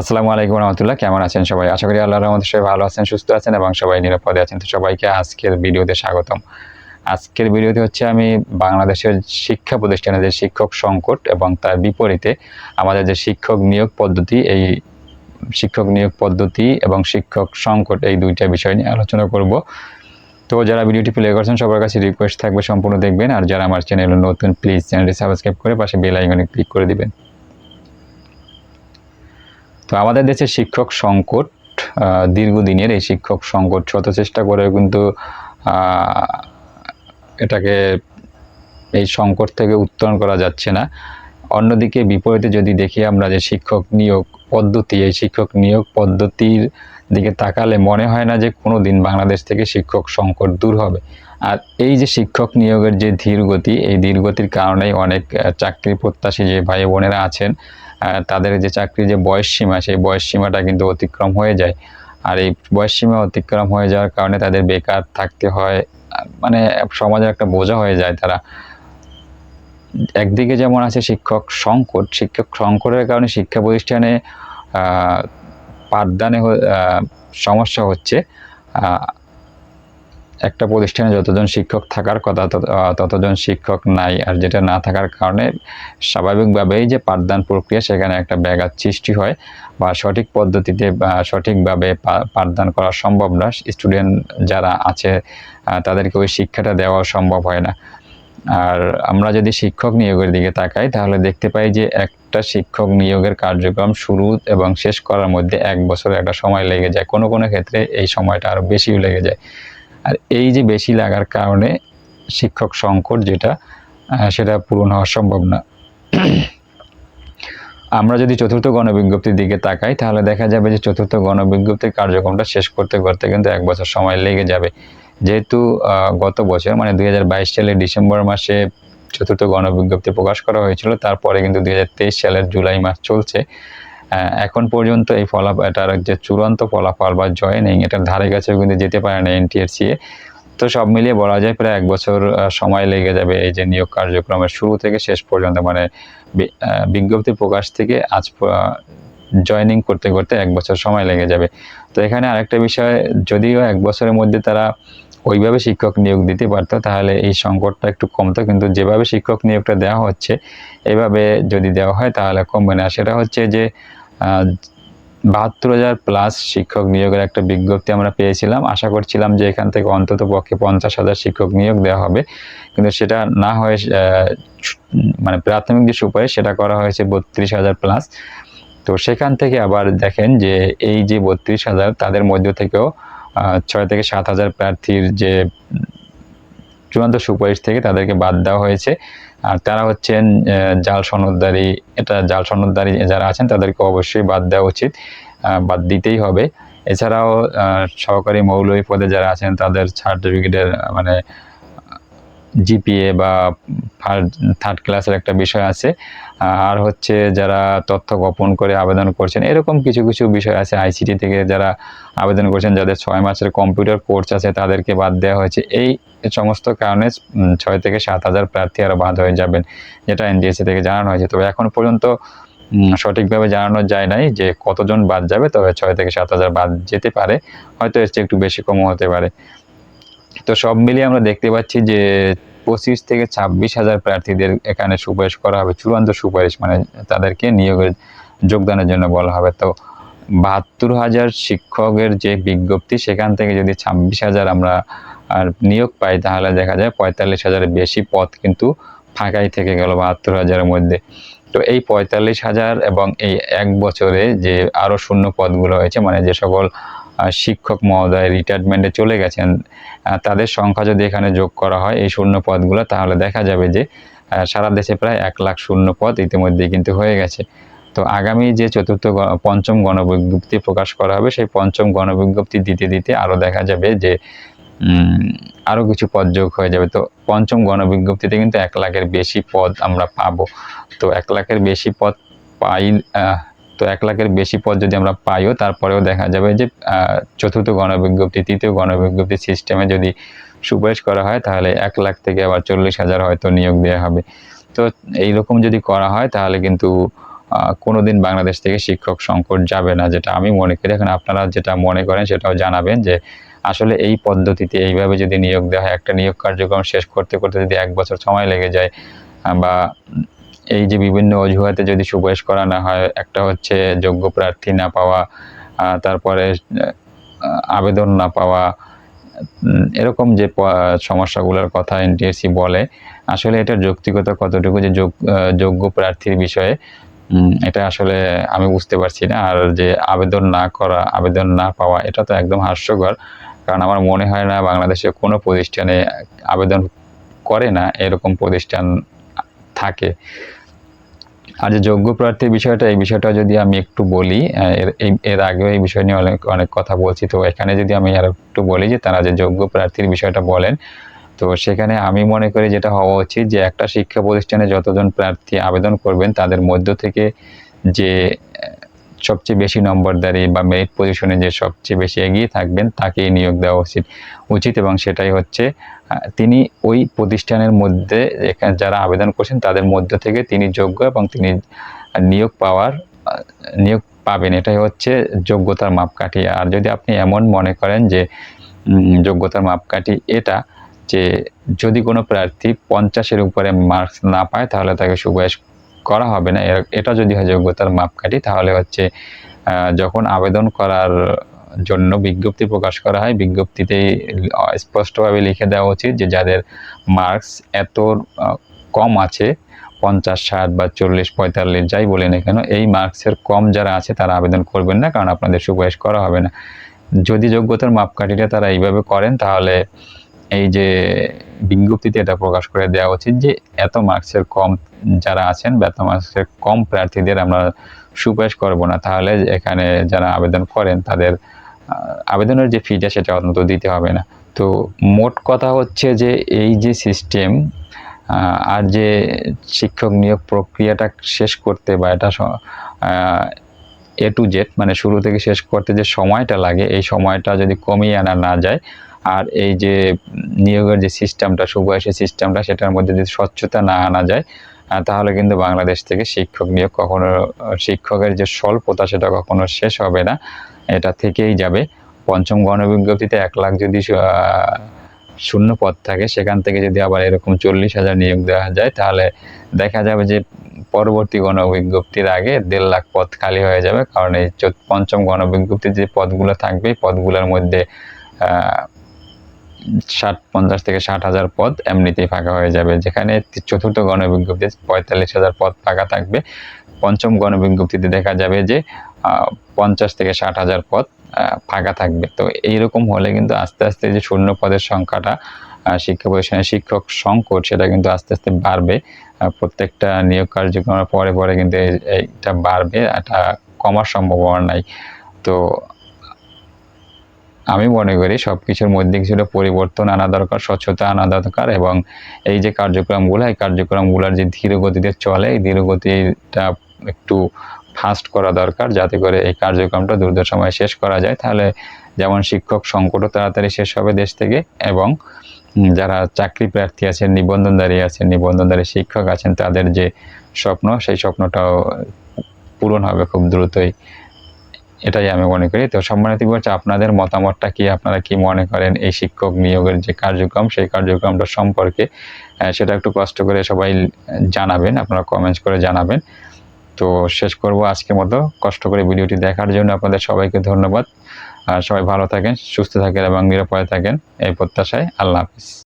আসসালামু আলাইকুম রহমতুল্লাহ। কেমন আছেন সবাই? আশা করি আল্লাহর রহমতে সবাই ভালো আছেন, সুস্থ আছেন এবং সবাই নিরাপদে আছেন। তো সবাইকে আজকের ভিডিওতে স্বাগতম। আজকের ভিডিওতে হচ্ছে আমি বাংলাদেশের শিক্ষা প্রতিষ্ঠানে যে শিক্ষক সংকট এবং তার বিপরীতে আমাদের যে শিক্ষক নিয়োগ পদ্ধতি, এই শিক্ষক নিয়োগ পদ্ধতি এবং শিক্ষক সংকট এই দুইটা বিষয় নিয়ে আলোচনা করব। তো যারা ভিডিওটি প্লে করছেন, সবার কাছে রিকোয়েস্ট থাকবে, সম্পূর্ণ দেখবেন। আর যারা আমার চ্যানেলে নতুন প্লিজ চ্যানেলটি সাবস্ক্রাইব করে পাশে বেল আইকনে ক্লিক করে দিবেন। তো আমাদের দেশে শিক্ষক সংকট দীর্ঘদিনের এই শিক্ষক সংকট শত চেষ্টা করেও কিন্তু এটাকে এই সংকট থেকে উত্তরণ করা যাচ্ছে না। অন্যদিকে বিপরীতে যদি দেখি আমরা যে শিক্ষক নিয়োগ পদ্ধতি, এই শিক্ষক নিয়োগ পদ্ধতির দিকে তাকালে মনে হয় না যে কোনো দিন বাংলাদেশ থেকে শিক্ষক সংকট দূর হবে। আর এই যে শিক্ষক নিয়োগের যে ধীরগতি, এই ধীরগতির কারণেই অনেক চাকরি প্রত্যাশী যে ভাই বোনেরা আছেন তাদের যে চাকরির যে বয়স সীমা, সেই বয়স সীমাটা কিন্তু অতিক্রম হয়ে যায়। আর এই বয়স সীমা অতিক্রম হয়ে যাওয়ার কারণে তাদের বেকার থাকতে হয় মানে সমাজের একটা বোঝা হয়ে যায় তারা। একদিকে যেমন আছে শিক্ষক সংকট, শিক্ষক সংকটের কারণে শিক্ষা প্রতিষ্ঠানে পাঠদানে সমস্যা হচ্ছে। একটা প্রতিষ্ঠানে যতজন শিক্ষক থাকার কথা, তত- ততজন শিক্ষক নাই আর যেটা না থাকার কারণে স্বাভাবিকভাবেই যে পাঠদান প্রক্রিয়া, সেখানে একটা ব্যাঘাত সৃষ্টি হয় বা সঠিক পদ্ধতিতে সঠিকভাবে পাঠদান করা সম্ভব না। স্টুডেন্ট যারা আছে তাদেরকে ওই শিক্ষাটা দেওয়া সম্ভব হয় না। আর আমরা যদি শিক্ষক নিয়োগের দিকে তাকাই, তাহলে দেখতে পাই যে একটা শিক্ষক নিয়োগের কার্যক্রম শুরু এবং শেষ করার মধ্যে এক বছরের একটা সময় লেগে যায়। কোনো কোনো ক্ষেত্রে এই সময়টা আরও বেশিও লেগে যায়। আর এই যে বেশি লাগার কারণে শিক্ষক সংকট যেটা সেটা পূরণ হওয়া সম্ভব না। আমরা যদি চতুর্থ গণবিজ্ঞপ্তির দিকে তাকাই, তাহলে দেখা যাবে যে চতুর্থ গণবিজ্ঞপ্তির কার্যক্রমটা শেষ করতে করতে কিন্তু এক বছর সময় লেগে যাবে। যেহেতু গত বছর মানে দুই হাজার বাইশ সালের ডিসেম্বর মাসে চতুর্থ গণবিজ্ঞপ্তি প্রকাশ করা হয়েছিল, তারপরে কিন্তু দুই হাজার তেইশ সালের জুলাই মাস চলছে। এখন পর্যন্ত এই ফলাফল এটার যে চূড়ান্ত ফলাফল বা জয়েনিং এটার ধারে কাছেও কিন্তু যেতে পারে না এনটিএসসিএ তো সব মিলিয়ে বলা যায় প্রায় এক বছর সময় লেগে যাবে এই যে নিয়োগ কার্যক্রমের শুরু থেকে শেষ পর্যন্ত মানে বিজ্ঞপ্তি প্রকাশ থেকে আজ জয়েনিং করতে করতে এক বছর সময় লেগে যাবে। তো এখানে আরেকটা বিষয়, যদিও এক বছরের মধ্যে তারা ওইভাবে শিক্ষক নিয়োগ দিতে পারতো, তাহলে এই সংকটটা একটু কমতো। কিন্তু যেভাবে শিক্ষক নিয়োগটা দেওয়া হচ্ছে, এভাবে যদি দেওয়া হয় তাহলে কমবে না। সেটা হচ্ছে যে বাহাত্তর হাজার প্লাস শিক্ষক নিয়োগের একটা বিজ্ঞপ্তি আমরা পেয়েছিলাম। আশা করছিলাম যে এখান থেকে অন্তত পক্ষে পঞ্চাশ হাজার শিক্ষক নিয়োগ দেওয়া হবে। কিন্তু সেটা না হয়ে মানে প্রাথমিক যে সুপারিশ, সেটা করা হয়েছে বত্রিশ হাজার প্লাস তো সেখান থেকে আবার দেখেন যে এই যে বত্রিশ হাজার, তাদের মধ্য থেকেও ছয় থেকে সাত হাজার প্রার্থীর যে চূড়ান্ত সুপারিশ থেকে তাদেরকে বাদ দেওয়া হয়েছে। আর তারা হচ্ছেন জাল সনদদারি, এটা জাল সনদদারি যারা আছেন তাদেরকে অবশ্যই বাদ দেওয়া উচিত বাদ দিতেই হবে। এছাড়াও সহকারী মৌলভী পদে যারা আছেন তাদের সার্টিফিকেটের মানে জিপিএ বা থার্ড ক্লাসের একটা বিষয় আছে। আর হচ্ছে যারা তথ্য গোপন করে আবেদন করছেন, এরকম কিছু কিছু বিষয় আছে আইসিটি থেকে যারা আবেদন করছেন, যাদের ছয় মাসের কম্পিউটার কোর্স আছে তাদেরকে বাদ দেওয়া হয়েছে। এই সমস্ত কারণে ছয় থেকে সাত হাজার প্রার্থী আরও বাদ হয়ে যাবেন, যেটা এনডিএসসি থেকে জানানো হয়েছে। তবে এখন পর্যন্ত সঠিকভাবে জানানো যায় নাই যে কতজন বাদ যাবে, তবে ছয় থেকে সাত হাজার বাদ যেতে পারে। হয়তো এর চেয়ে একটু বেশি কমও হতে পারে। তো সব মিলিয়ে আমরা দেখতে পাচ্ছি যে পঁচিশ থেকে ছাব্বিশ হাজার প্রার্থীদের এখানে সুপারিশ করা হবে, চূড়ান্ত সুপারিশ মানে তাদেরকে নিয়োগের যোগদানের জন্য বলা হবে। তো বাহাত্তর হাজার শিক্ষকের যে বিজ্ঞপ্তি, সেখান থেকে যদি ছাব্বিশ হাজার আমরা আর নিয়োগ পাই, তাহলে দেখা যায় পঁয়তাল্লিশ হাজারের বেশি পদ কিন্তু ফাঁকাই থেকে গেল বাহাত্তর হাজারের মধ্যে। তো এই পঁয়তাল্লিশ হাজার এবং এই এক বছরে যে আরও শূন্য পদগুলো হয়েছে মানে যে সকল শিক্ষক মহোদয় রিটায়ারমেন্টে চলে গেছেন তাদের সংখ্যা যদি এখানে যোগ করা হয় এই শূন্য পদগুলো, তাহলে দেখা যাবে যে সারা দেশে প্রায় এক লাখ শূন্য পদ ইতিমধ্যেই কিন্তু হয়ে গেছে। তো আগামী যে চতুর্থ পঞ্চম গণবিজ্ঞপ্তি প্রকাশ করা হবে, সেই পঞ্চম গণবিজ্ঞপ্তি দিতে দিতে আরও দেখা যাবে যে আরও কিছু পদ যোগ হয়ে যাবে। তো পঞ্চম গণবিজ্ঞপ্তিতে কিন্তু এক লাখের বেশি পদ আমরা পাবো। তো এক লাখের বেশি পদ পাই তো এক লাখের বেশি পদ যদি আমরা পাইও, তারপরেও দেখা যাবে যে চতুর্থ গণবিজ্ঞপ্তি, তৃতীয় গণবিজ্ঞপ্তি সিস্টেমে যদি সুপারিশ করা হয়, তাহলে এক লাখ থেকে আবার চল্লিশ হাজার হয়তো নিয়োগ দেওয়া হবে। তো এইরকম যদি করা হয়, তাহলে কিন্তু কোনোদিন বাংলাদেশ থেকে শিক্ষক সংকট যাবে না, যেটা আমি মনে করি। এখন আপনারা যেটা মনে করেন, সেটাও জানাবেন যে, আসলে এই পদ্ধতিতে এইভাবে যদি নিয়োগ দেওয়া হয়, একটা নিয়োগ কার্যক্রম শেষ করতে করতে যদি এক বছর সময় লেগে যায় বা এই যে বিভিন্ন অজুহাতে যদি সুপারিশ করা না হয়, একটা হচ্ছে যোগ্য প্রার্থী না পাওয়া তারপরে আবেদন না পাওয়া এরকম যে সমস্যাগুলোর কথা এনটিএসসি বলে, আসলে এটার যৌক্তিকতা কতটুকু যে যোগ- যোগ্য প্রার্থীর বিষয়ে এটা আসলে আমি বুঝতে পারছি না। আর যে আবেদন না করা, আবেদন না পাওয়া, এটা তো একদম হাস্যকর। কারণ আমার মনে হয় না বাংলাদেশে কোনো প্রতিষ্ঠানে আবেদন করে না এরকম প্রতিষ্ঠান থাকে। আর যে যোগ্য প্রার্থীর বিষয়টা, এই বিষয়টা যদি আমি একটু বলি এর আগেও এই বিষয় নিয়ে অনেক অনেক কথা বলছি। তো এখানে যদি আমি আর একটু বলি যে, তারা যে যোগ্য প্রার্থীর বিষয়টা বলেন, তো সেখানে আমি মনে করি যেটা হওয়া উচিত যে, একটা শিক্ষা প্রতিষ্ঠানে যতজন প্রার্থী আবেদন করবেন, তাদের মধ্য থেকে যে সবচেয়ে বেশি নম্বরদারি বা মেরিট পজিশনে যে সবচেয়ে বেশি এগিয়ে থাকবেন, তাকেই নিয়োগ দেওয়া উচিত উচিত এবং সেটাই হচ্ছে তিনি ওই প্রতিষ্ঠানের মধ্যে যারা আবেদন করছেন, তাদের মধ্য থেকে তিনি যোগ্য এবং তিনি নিয়োগ পাওয়ার নিয়োগ পাবেন। এটাই হচ্ছে যোগ্যতার মাপকাঠি। আর যদি আপনি এমন মনে করেন যে যোগ্যতার মাপকাঠি এটা, যে যদি কোনো প্রার্থী পঞ্চাশের উপরে মার্কস না পায়, তাহলে তাকে সুপারিশ করা হবে না। এটা যদি হয় যোগ্যতার মাপকাঠি তাহলে হচ্ছে যখন আবেদন করার জন্য বিজ্ঞপ্তি প্রকাশ করা হয় বিজ্ঞপ্তিতেই আহ, স্পষ্টভাবে লিখে দেওয়া উচিত যে যাদের মার্কস এত কম আছে পঞ্চাশ ষাট বা চল্লিশ পঁয়তাল্লিশ যাই বলেন না কেন এই মার্কসের কম যারা আছে তারা আবেদন করবেন না কারণ আপনাদের সুপারিশ করা হবে না। যদি যোগ্যতার মাপকাঠিটা তারা এইভাবে করেন তাহলে এই যে বিজ্ঞপ্তিতে এটা প্রকাশ করে দেওয়া উচিত যে এত মার্কসের কম যারা আছেন বা এত মার্কসের কম প্রার্থীদের আমরা সুপারিশ করব না। তাহলে এখানে যারা আবেদন করেন তাদের আবেদনের যে ফিটা সেটা অন্তত দিতে হবে না। তো মোট কথা হচ্ছে যে এই যে সিস্টেম আর যে শিক্ষক নিয়োগ প্রক্রিয়াটা শেষ করতে বা এটা এ টু জেড মানে শুরু থেকে শেষ করতে যে সময়টা লাগে, এই সময়টা যদি কমিয়ে আনা না যায় আর এই যে নিয়োগের যে সিস্টেমটা সুবয়সী সিস্টেমটা সেটার মধ্যে যদি স্বচ্ছতা না আনা যায় তাহলে কিন্তু বাংলাদেশ থেকে শিক্ষক নিয়োগ কখনো, শিক্ষকের যে স্বল্পতা, সেটা কখনো শেষ হবে না। এটা থেকেই যাবে। পঞ্চম গণবিজ্ঞপ্তিতে এক লাখ যদি শূন্য পদ থাকে, সেখান থেকে যদি আবার এরকম চল্লিশ হাজার নিয়োগ দেওয়া যায়, তাহলে দেখা যাবে যে পরবর্তী গণবিজ্ঞপ্তির আগে দেড় লাখ পদ খালি হয়ে যাবে। কারণ এই পঞ্চম গণবিজ্ঞপ্তির যে পদগুলো থাকবে পদগুলোর মধ্যে ষাট, পঞ্চাশ থেকে ষাট হাজার পদ এমনিতেই ফাঁকা হয়ে যাবে। যেখানে চতুর্থ গণবিজ্ঞপ্তিতে পঁয়তাল্লিশ হাজার পদ ফাঁকা থাকবে। পঞ্চম গণবিজ্ঞপ্তিতে দেখা যাবে যে পঞ্চাশ থেকে ষাট হাজার পদ ফাঁকা থাকবে। তো এইরকম হলে কিন্তু আস্তে আস্তে যে শূন্য পদের সংখ্যাটা শিক্ষা প্রতিষ্ঠানের শিক্ষক সংকট, সেটা কিন্তু আস্তে আস্তে বাড়বে। প্রত্যেকটা নিয়োগ কার্যক্রমের পরে পরে কিন্তু এইটা বাড়বে, এটা কমার সম্ভাবনা নাই। তো আমি মনে করি সব কিছুর মধ্যে কিছুটা পরিবর্তন আনা দরকার, স্বচ্ছতা আনা দরকার এবং এই যে কার্যক্রমগুলো, এই কার্যক্রমগুলোর যে ধীর গতিতে চলে, এই ধীর গতিটা একটু ফাস্ট করা দরকার যাতে করে এই কার্যক্রমটা দ্রুত সময়ে শেষ করা যায়। তাহলে যেমন শিক্ষক সংকটও তাড়াতাড়ি শেষ হবে দেশ থেকে এবং যারা চাকরি প্রার্থী আছেন নিবন্ধনদারী আছেন নিবন্ধনদারী শিক্ষক আছেন, তাদের যে স্বপ্ন, সেই স্বপ্নটাও পূরণ হবে খুব দ্রুতই। এটাই আমি মনে করি। তো সম্মানিত বলছে আপনাদের মতামতটা কি? আপনারা কি মনে করেন এই শিক্ষক নিয়োগের যে কার্যক্রম, সেই কার্যক্রমটা সম্পর্কে? সেটা একটু কষ্ট করে সবাই জানাবেন, আপনারা কমেন্টস করে জানাবেন। তো শেষ করব আজকের মতো। কষ্ট করে ভিডিওটি দেখার জন্য আপনাদের সবাইকে ধন্যবাদ। আর সবাই ভালো থাকেন, সুস্থ থাকেন এবং নিরাপদে থাকেন। এই প্রত্যাশায় আল্লাহ হাফিজ।